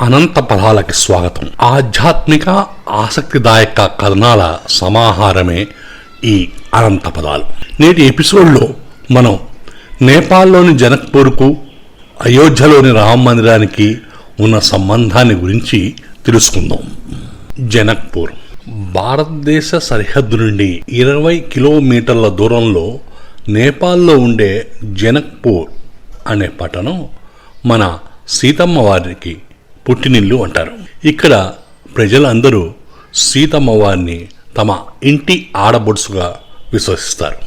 అనంత పదాలకి స్వాగతం. ఆధ్యాత్మిక ఆసక్తిదాయక కథనాల సమాహారమే ఈ అనంత పదాలు నేటి ఎపిసోడ్లో మనం నేపాల్లోని జనక్పూర్కు అయోధ్యలోని రామ మందిరానికి ఉన్న సంబంధాన్ని గురించి తెలుసుకుందాం. జనక్పూర్. భారతదేశ సరిహద్దు నుండి ఇరవై కిలోమీటర్ల దూరంలో నేపాల్లో ఉండే జనక్పూర్ అనే పట్టణం మన సీతమ్మ వారికి పుట్టినిల్లు అంటారు. ఇక్కడ ప్రజలందరూ సీతమ్మ వారిని తమ ఇంటి ఆడబొడుసుగా విశ్వసిస్తారు.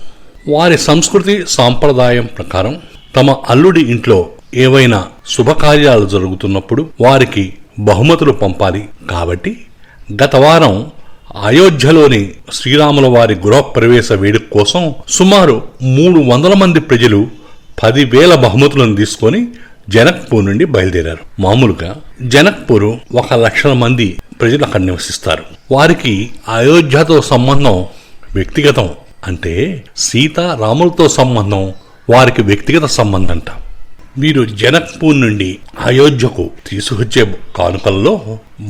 వారి సంస్కృతి సాంప్రదాయం ప్రకారం తమ అల్లుడి ఇంట్లో ఏవైనా శుభకార్యాలు జరుగుతున్నప్పుడు వారికి బహుమతులు పంపాలి కాబట్టి గత వారం అయోధ్యలోని శ్రీరాముల వారి గృహప్రవేశ వేడుక కోసం సుమారు మూడు వందల మంది ప్రజలు పదివేల బహుమతులను తీసుకొని జనక్పూర్ నుండి బయలుదేరారు. మామూలుగా జనక్పూర్ ఒక లక్షల మంది ప్రజలు అక్కడ నివసిస్తారు. వారికి అయోధ్యతో సంబంధం వ్యక్తిగతం అంటే సీత రాములతో సంబంధం వారికి వ్యక్తిగత సంబంధం అంట వీరు జనక్పూర్ నుండి అయోధ్యకు తీసుకొచ్చే కానుకల్లో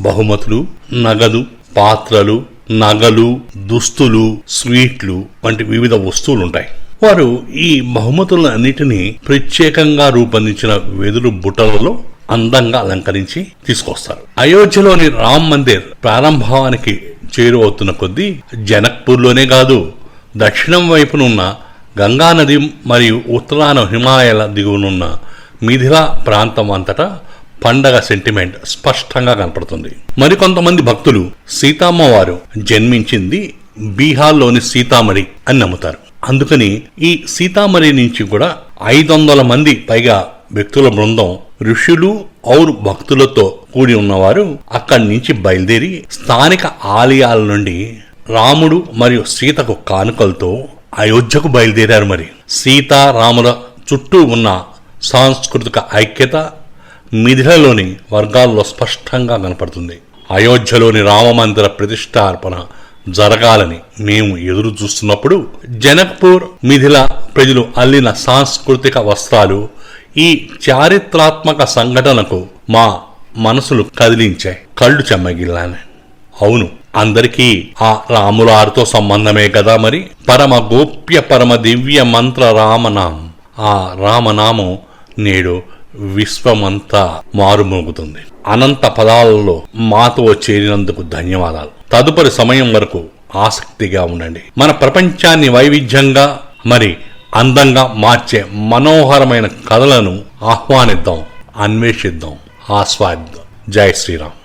బహుమతులు నగదు పాత్రలు నగలు దుస్తులు స్వీట్లు వంటి వివిధ వస్తువులు ఉంటాయి వారు ఈ బహుమతులన్నిటినీ ప్రత్యేకంగా రూపొందించిన వెదురు బుట్టలలో అందంగా అలంకరించి తీసుకొస్తారు. అయోధ్యలోని రామ్ మందిర్ ప్రారంభానికి చేరువవుతున్న కొద్దీ జనక్పూర్లోనే కాదు దక్షిణం వైపునున్న గంగా నది మరియు ఉత్తరాన హిమాలయాల దిగువనున్న మిథిలా ప్రాంతం అంతటా పండగ సెంటిమెంట్ స్పష్టంగా కనపడుతుంది. మరికొంతమంది భక్తులు సీతామ్మవారు జన్మించింది బీహార్లోని సీతామణి అని నమ్ముతారు. అందుకని ఈ సీతామణి నుంచి కూడా ఐదు వందల మంది పైగా వ్యక్తుల బృందం ఋషులు ఔర్ భక్తులతో కూడి ఉన్నవారు అక్కడి నుంచి బయలుదేరి స్థానిక ఆలయాల నుండి రాముడు మరియు సీతకు కానుకలతో అయోధ్యకు బయలుదేరారు మరి. సీతారాముల చుట్టూ ఉన్న సాంస్కృతిక ఐక్యత మిథిలలోని వర్గాల్లో స్పష్టంగా కనపడుతుంది. అయోధ్యలోని రామమందిర ప్రతిష్టార్పణ జరగాలని మేము ఎదురు చూస్తున్నప్పుడు జనక్పూర్ మిథిల ప్రజలు అల్లిన సాంస్కృతిక వస్త్రాలు ఈ చారిత్రాత్మక సంఘటనకు మా మనసులు కదిలించాయి కళ్ళు చెమ్మగిల్లానే అవును అందరికీ ఆ రాములారితో సంబంధమే కదా మరి? పరమ గోప్య పరమ దివ్య మంత్ర రామనామం. ఆ రామనామం నేడు విశ్వమంతా మారుమోగుతుంది. అనంత పదాలలో మాతో చేరినందుకు ధన్యవాదాలు. తదుపరి సమయం వరకు ఆసక్తిగా ఉండండి. మన ప్రపంచాన్ని వైవిధ్యంగా మరి అందంగా మార్చే మనోహరమైన కథలను ఆహ్వానిద్దాం అన్వేషిద్దాం. ఆస్వాదిద్దాం జై శ్రీరామ్.